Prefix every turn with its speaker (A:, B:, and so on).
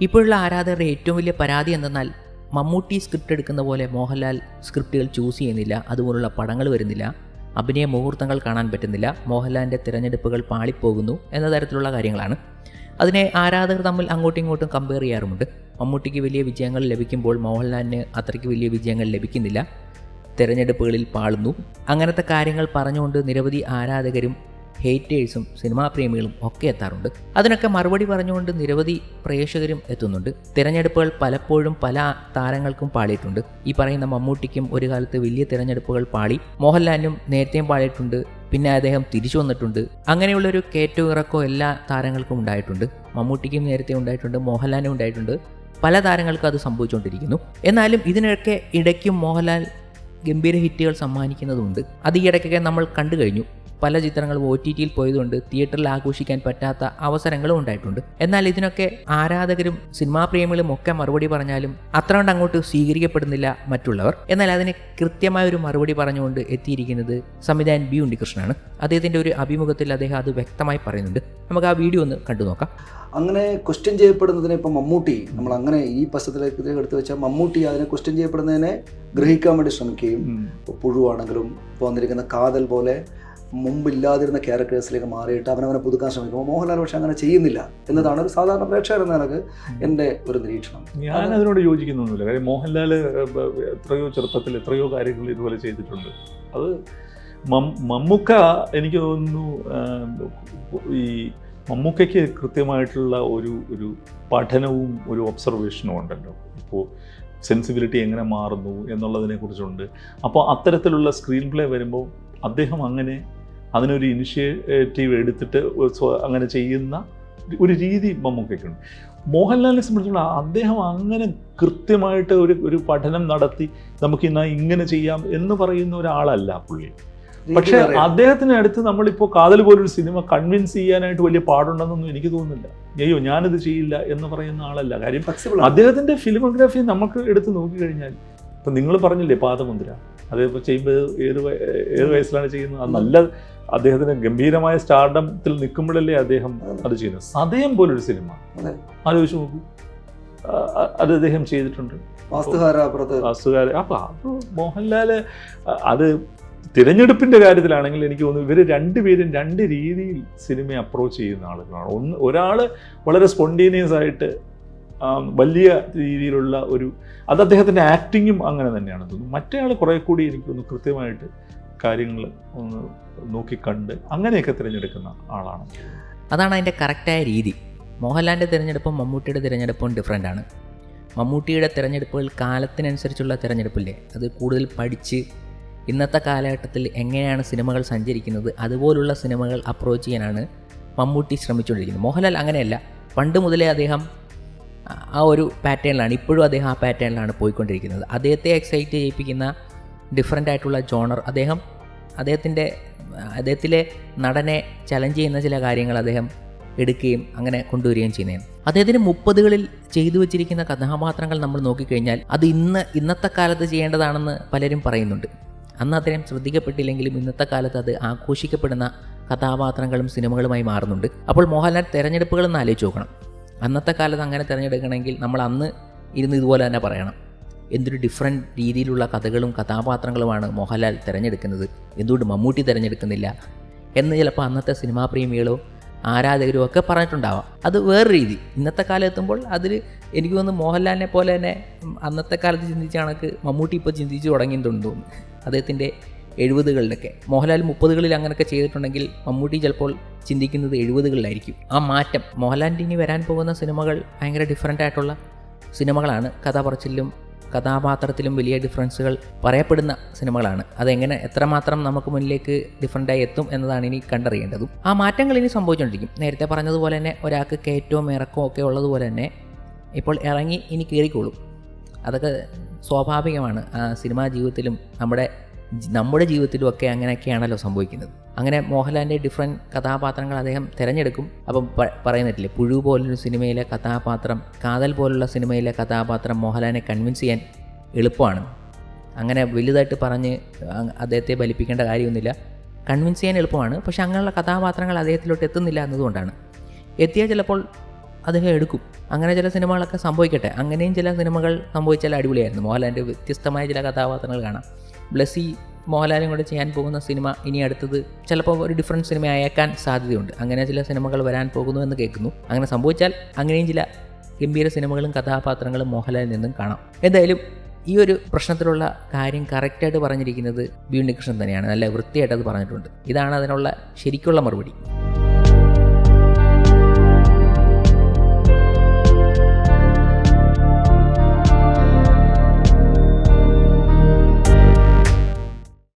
A: ഇപ്പോഴുള്ള ആരാധകരുടെ ഏറ്റവും വലിയ പരാതി എന്തെന്നാൽ മമ്മൂട്ടി സ്ക്രിപ്റ്റ് എടുക്കുന്ന പോലെ മോഹൻലാൽ സ്ക്രിപ്റ്റുകൾ ചൂസ് ചെയ്യുന്നില്ല അതുപോലുള്ള പടങ്ങൾ വരുന്നില്ല അഭിനയ മുഹൂർത്തങ്ങൾ കാണാൻ പറ്റുന്നില്ല മോഹൻലാലിന്റെ തിരഞ്ഞെടുപ്പുകൾ പാളിപ്പോകുന്നു എന്ന തരത്തിലുള്ള കാര്യങ്ങളാണ്. അതിനെ ആരാധകർ തമ്മിൽ അങ്ങോട്ടും ഇങ്ങോട്ടും കമ്പയർ ചെയ്യാറുമുണ്ട്. മമ്മൂട്ടിക്ക് വലിയ വിജയങ്ങൾ ലഭിക്കുമ്പോൾ മോഹൻലാലിന് അത്രയ്ക്ക് വലിയ വിജയങ്ങൾ ലഭിക്കുന്നില്ല. തിരഞ്ഞെടുപ്പുകളിൽ പാളുന്നു. അങ്ങനത്തെ കാര്യങ്ങൾ പറഞ്ഞുകൊണ്ട് നിരവധി ആരാധകരും ഹേറ്റേഴ്സും സിനിമാ പ്രേമികളും ഒക്കെ എത്താറുണ്ട്. അതിനൊക്കെ മറുപടി പറഞ്ഞുകൊണ്ട് നിരവധി പ്രേക്ഷകരും എത്തുന്നുണ്ട്. തിരഞ്ഞെടുപ്പുകൾ പലപ്പോഴും പല താരങ്ങൾക്കും പാളിയിട്ടുണ്ട്. ഈ പറയുന്ന മമ്മൂട്ടിക്കും ഒരു കാലത്ത് വലിയ തിരഞ്ഞെടുപ്പുകൾ പാളി. മോഹൻലാലിനും നേരത്തെയും പാളിയിട്ടുണ്ട്. പിന്നെ അദ്ദേഹം തിരിച്ചു വന്നിട്ടുണ്ട്. അങ്ങനെയുള്ളൊരു കയറ്റവും ഇറക്കോ എല്ലാ താരങ്ങൾക്കും ഉണ്ടായിട്ടുണ്ട്. മമ്മൂട്ടിക്കും നേരത്തെ ഉണ്ടായിട്ടുണ്ട് മോഹൻലാലിനും ഉണ്ടായിട്ടുണ്ട്. പല താരങ്ങൾക്കും അത് സംഭവിച്ചുകൊണ്ടിരിക്കുന്നു. എന്നാലും ഇതിനൊക്കെ ഇടയ്ക്കും മോഹൻലാൽ ഗംഭീര ഹിറ്റുകൾ സമ്മാനിക്കുന്നതുണ്ട്. അത് ഈ ഇടയ്ക്കൊക്കെ നമ്മൾ കണ്ടു കഴിഞ്ഞു. പല ചിത്രങ്ങളും ഒ ടി ടിയിൽ പോയതുകൊണ്ട് തിയേറ്ററിൽ ആഘോഷിക്കാൻ പറ്റാത്ത അവസരങ്ങളും ഉണ്ടായിട്ടുണ്ട്. എന്നാൽ ഇതിനൊക്കെ ആരാധകരും സിനിമാ പ്രേമികളും ഒക്കെ മറുപടി പറഞ്ഞാലും അത്ര കൊണ്ട് അങ്ങോട്ട് സ്വീകരിക്കപ്പെടുന്നില്ല മറ്റുള്ളവർ. എന്നാൽ അതിന് കൃത്യമായ ഒരു മറുപടി പറഞ്ഞുകൊണ്ട് എത്തിയിരിക്കുന്നത് സംവിധായകൻ ബി ഉണ്ണികൃഷ്ണനാണ്. അദ്ദേഹത്തിന്റെ ഒരു അഭിമുഖത്തിൽ അദ്ദേഹം അത് വ്യക്തമായി പറയുന്നുണ്ട്. നമുക്ക് ആ വീഡിയോ ഒന്ന് കണ്ടു നോക്കാം.
B: അങ്ങനെ ക്വസ്റ്റ്യൻ ചെയ്യപ്പെടുന്നതിനെ ഇപ്പം മമ്മൂട്ടി നമ്മൾ അങ്ങനെ ഈ പശ്ചാത്തലത്തിലേക്ക് എടുത്തു വെച്ചാൽ മമ്മൂട്ടി അതിനെ ക്വസ്റ്റ്യൻ ചെയ്യപ്പെടുന്നതിനെ ഗ്രഹിക്കാൻ വേണ്ടി ശ്രമിക്കുകയും ഇപ്പോൾ പുഴുവാണെങ്കിലും ഇപ്പോൾ വന്നിരിക്കുന്ന കാതൽ പോലെ മുമ്പില്ലാതിരുന്ന ക്യാരക്ടേഴ്സിലേക്ക് മാറിയിട്ട് അവനവനെ പുതുക്കാൻ ശ്രമിക്കുമ്പോൾ മോഹൻലാൽ പക്ഷെ അങ്ങനെ ചെയ്യുന്നില്ല എന്നതാണ് ഒരു സാധാരണ പ്രേക്ഷകർ എന്ന നിലയ്ക്ക് എന്റെ ഒരു നിരീക്ഷണം.
C: ഞാൻ അതിനോട് യോജിക്കുന്നൊന്നുമില്ല കാര്യം മോഹൻലാൽ എത്രയോ ചെറുപ്പത്തിൽ എത്രയോ കാര്യങ്ങൾ ഇതുപോലെ ചെയ്തിട്ടുണ്ട്. അത് മമ്മൂക്ക എനിക്ക് തോന്നുന്നു ഈ മമ്മൂക്കയ്ക്ക് കൃത്യമായിട്ടുള്ള ഒരു ഒരു പഠനവും ഒരു ഒബ്സർവേഷനും ഉണ്ടല്ലോ. ഇപ്പോൾ സെൻസിബിലിറ്റി എങ്ങനെ മാറുന്നു എന്നുള്ളതിനെ കുറിച്ചുണ്ട് അപ്പോൾ അത്തരത്തിലുള്ള സ്ക്രീൻ പ്ലേ വരുമ്പോൾ അദ്ദേഹം അങ്ങനെ അതിനൊരു ഇനിഷ്യേറ്റീവ് എടുത്തിട്ട് അങ്ങനെ ചെയ്യുന്ന ഒരു രീതി മമ്മൂക്കയ്ക്കുണ്ട്. മോഹൻലാലിനെ സംബന്ധിച്ചിടത്തോളം അദ്ദേഹം അങ്ങനെ കൃത്യമായിട്ട് ഒരു ഒരു പഠനം നടത്തി നമുക്ക് ഇന്ന ഇങ്ങനെ ചെയ്യാം എന്ന് പറയുന്ന ഒരാളല്ല പുള്ളി. പക്ഷെ. അദ്ദേഹത്തിന് അടുത്ത് നമ്മളിപ്പോൾ കാതൽ പോലൊരു സിനിമ കൺവിൻസ് ചെയ്യാനായിട്ട് വലിയ പാടുണ്ടെന്നൊന്നും എനിക്ക് തോന്നുന്നില്ല. അയ്യോ ഞാനിത് ചെയ്യില്ല എന്ന് പറയുന്ന ആളല്ല. കാര്യം. അദ്ദേഹത്തിന്റെ ഫിലിമോഗ്രാഫി നമുക്ക് എടുത്ത് നോക്കിക്കഴിഞ്ഞാൽ ഇപ്പൊ നിങ്ങൾ പറഞ്ഞില്ലേ പാദമുദ്ര? അതിപ്പോ ചെയ്യുമ്പോൾ ഏത് ഏത് വയസ്സിലാണ് ചെയ്യുന്നത്. അത് നല്ല അദ്ദേഹത്തിന് ഗംഭീരമായ സ്റ്റാർഡത്തിൽ നിൽക്കുമ്പോഴല്ലേ അദ്ദേഹം അത് ചെയ്യുന്നത്. സതയം പോലൊരു സിനിമ. ആലോചിച്ച് നോക്കൂ. അത് അദ്ദേഹം ചെയ്തിട്ടുണ്ട്. വാസ്തുകാര അപ്പൊ അത് മോഹൻലാൽ അത് തിരഞ്ഞെടുപ്പിന്റെ കാര്യത്തിലാണെങ്കിൽ എനിക്ക് തോന്നുന്നു ഇവർ രണ്ടുപേരും രണ്ട് രീതിയിൽ സിനിമയെ അപ്രോച്ച് ചെയ്യുന്ന ആളുകളാണ്. ഒന്ന് ഒരാൾ വളരെ സ്പോണ്ടേനിയസ് ആയിട്ട് വലിയ രീതിയിലുള്ള ഒരു അത് അദ്ദേഹത്തിന്റെ ആക്ടിങ്ങും അങ്ങനെ തന്നെയാണ് തോന്നുന്നു. മറ്റേ ആൾ കുറേ കൂടി എനിക്ക് തോന്നുന്നു കൃത്യമായിട്ട് കാര്യങ്ങൾ ഒന്ന് നോക്കിക്കണ്ട് അങ്ങനെയൊക്കെ തിരഞ്ഞെടുക്കുന്ന ആളാണ്.
A: അതാണ് അതിന്റെ കറക്റ്റായ രീതി. മോഹൻലാലിന്റെ തിരഞ്ഞെടുപ്പും മമ്മൂട്ടിയുടെ തിരഞ്ഞെടുപ്പും ഡിഫറെന്റ് ആണ്. മമ്മൂട്ടിയുടെ തിരഞ്ഞെടുപ്പുകൾ കാലത്തിനനുസരിച്ചുള്ള തിരഞ്ഞെടുപ്പില്ലേ? അത് കൂടുതൽ പഠിച്ച് ഇന്നത്തെ കാലഘട്ടത്തിൽ എങ്ങനെയാണ് സിനിമകൾ സഞ്ചരിക്കുന്നത് അതുപോലുള്ള സിനിമകൾ അപ്രോച്ച് ചെയ്യാനാണ് മമ്മൂട്ടി ശ്രമിച്ചുകൊണ്ടിരിക്കുന്നത്. മോഹൻലാൽ അങ്ങനെയല്ല. പണ്ട് മുതലേ അദ്ദേഹം ആ- ഒരു പാറ്റേണിലാണ് ഇപ്പോഴും അദ്ദേഹം ആ പാറ്റേണിലാണ് പോയിക്കൊണ്ടിരിക്കുന്നത്. അദ്ദേഹത്തെ എക്സൈറ്റ് ചെയ്യിപ്പിക്കുന്ന ഡിഫറെന്റ് ആയിട്ടുള്ള ജോണർ അദ്ദേഹം അദ്ദേഹത്തിന്റെ അദ്ദേഹത്തിലെ നടനെ ചലഞ്ച് ചെയ്യുന്ന ചില കാര്യങ്ങൾ അദ്ദേഹം എടുക്കുകയും അങ്ങനെ കൊണ്ടുവരികയും ചെയ്യുന്നതാണ്. അദ്ദേഹത്തിന് മുപ്പതുകളിൽ ചെയ്തു വെച്ചിരിക്കുന്ന കഥാപാത്രങ്ങൾ നമ്മൾ നോക്കിക്കഴിഞ്ഞാൽ അത് ഇന്ന് ഇന്നത്തെ കാലത്ത് ചെയ്യേണ്ടതാണെന്ന് പലരും പറയുന്നുണ്ട്. അന്ന് അദ്ദേഹം ശ്രദ്ധിക്കപ്പെട്ടില്ലെങ്കിലും ഇന്നത്തെ കാലത്ത് അത് ആഘോഷിക്കപ്പെടുന്ന കഥാപാത്രങ്ങളും സിനിമകളുമായി മാറുന്നുണ്ട്. അപ്പോൾ മോഹൻലാൽ തെരഞ്ഞെടുപ്പുകളെന്ന് ആലോചിച്ച് നോക്കണം. അന്നത്തെ കാലത്ത് അങ്ങനെ തിരഞ്ഞെടുക്കണമെങ്കിൽ നമ്മൾ അന്ന് ഇരുന്ന് ഇതുപോലെ തന്നെ പറയണം. എന്തൊരു ഡിഫറെന്റ് രീതിയിലുള്ള കഥകളും കഥാപാത്രങ്ങളുമാണ് മോഹൻലാൽ തിരഞ്ഞെടുക്കുന്നത്. എന്തുകൊണ്ട് മമ്മൂട്ടി തിരഞ്ഞെടുക്കുന്നില്ല? എന്ന് ചിലപ്പോൾ അന്നത്തെ സിനിമാ പ്രേമികളോ ആരാധകരും ഒക്കെ പറഞ്ഞിട്ടുണ്ടാവാം. അത് വേറെ രീതി. ഇന്നത്തെ കാലം എത്തുമ്പോൾ അതിൽ എനിക്ക് തോന്നുന്നു മോഹൻലാലിനെ പോലെ തന്നെ അന്നത്തെ കാലത്ത് ചിന്തിച്ച കണക്ക് മമ്മൂട്ടി ഇപ്പോൾ ചിന്തിച്ചു തുടങ്ങിയിട്ടുണ്ടെന്ന് തോന്നുന്നു. അദ്ദേഹത്തിന്റെ എഴുപതുകളിലൊക്കെ. മോഹൻലാൽ മുപ്പതുകളിൽ അങ്ങനെയൊക്കെ ചെയ്തിട്ടുണ്ടെങ്കിൽ മമ്മൂട്ടി ചിലപ്പോൾ ചിന്തിക്കുന്നത് എഴുപതുകളിലായിരിക്കും. ആ മാറ്റം. മോഹൻലാലിന്റെ ഇനി വരാൻ പോകുന്ന സിനിമകൾ ഭയങ്കര ഡിഫറെന്റ് ആയിട്ടുള്ള സിനിമകളാണ്. കഥ പറച്ചിലും കഥാപാത്രത്തിലും വലിയ ഡിഫറൻസുകൾ പറയപ്പെടുന്ന സിനിമകളാണ്. അതെങ്ങനെ എത്രമാത്രം നമുക്ക് മുന്നിലേക്ക് ഡിഫറന്റായി എത്തും എന്നതാണ് ഇനി കണ്ടറിയേണ്ടതും. ആ മാറ്റങ്ങൾ ഇനി സംഭവിച്ചുകൊണ്ടിരിക്കും. നേരത്തെ പറഞ്ഞതുപോലെ തന്നെ ഒരാൾക്ക് കയറ്റവും ഇറക്കവും ഒക്കെ ഉള്ളതുപോലെ തന്നെ ഇപ്പോൾ ഇറങ്ങി ഇനി കയറിക്കോളും. അതൊക്കെ സ്വാഭാവികമാണ്. സിനിമാ ജീവിതത്തിലും നമ്മുടെ നമ്മുടെ ജീവിതത്തിലും ഒക്കെ അങ്ങനെയൊക്കെയാണല്ലോ സംഭവിക്കുന്നത്. അങ്ങനെ മോഹൻലാലിന്റെ ഡിഫറെന്റ് കഥാപാത്രങ്ങൾ അദ്ദേഹം തിരഞ്ഞെടുക്കും. അപ്പം പറയുന്നിട്ടില്ലേ പുഴു പോലൊരു സിനിമയിലെ കഥാപാത്രം കാതൽ പോലുള്ള സിനിമയിലെ കഥാപാത്രം മോഹൻലാലിനെ കൺവിൻസ് ചെയ്യാൻ എളുപ്പമാണ്. അങ്ങനെ വലുതായിട്ട് പറഞ്ഞ് അദ്ദേഹത്തെ ബലിപ്പിക്കേണ്ട കാര്യമൊന്നുമില്ല. കൺവിൻസ് ചെയ്യാൻ എളുപ്പമാണ്. പക്ഷേ അങ്ങനെയുള്ള കഥാപാത്രങ്ങൾ അദ്ദേഹത്തിലോട്ട് എത്തുന്നില്ല എന്നതുകൊണ്ടാണ്. എത്തിയാൽ ചിലപ്പോൾ അദ്ദേഹം എടുക്കും. അങ്ങനെ ചില സിനിമകളൊക്കെ സംഭവിക്കട്ടെ. അങ്ങനെയും ചില സിനിമകൾ സംഭവിച്ചാൽ അടിപൊളിയായിരുന്നു. മോഹൻലാലിന്റെ വ്യത്യസ്തമായ ചില കഥാപാത്രങ്ങൾ കാണാം. ബ്ലസ്സി മോഹൻലാലും കൂടെ ചെയ്യാൻ പോകുന്ന സിനിമ ഇനി അടുത്തത് ചിലപ്പോൾ ഒരു ഡിഫറന്റ് സിനിമ അയക്കാൻ സാധ്യതയുണ്ട്. അങ്ങനെ ചില സിനിമകൾ വരാൻ പോകുന്നു എന്ന് കേൾക്കുന്നു. അങ്ങനെ സംഭവിച്ചാൽ അങ്ങനെയും ചില ഗംഭീര സിനിമകളും കഥാപാത്രങ്ങളും മോഹൻലാലിൽ നിന്നും കാണാം. എന്തായാലും ഈ ഒരു പ്രശ്നത്തിലുള്ള കാര്യം കറക്റ്റായിട്ട് പറഞ്ഞിരിക്കുന്നത് ബി ഉണ്ണികൃഷ്ണൻ തന്നെയാണ്. നല്ല വൃത്തിയായിട്ട് അത് പറഞ്ഞിട്ടുണ്ട്. ഇതാണ് അതിനുള്ള ശരിക്കുള്ള മറുപടി.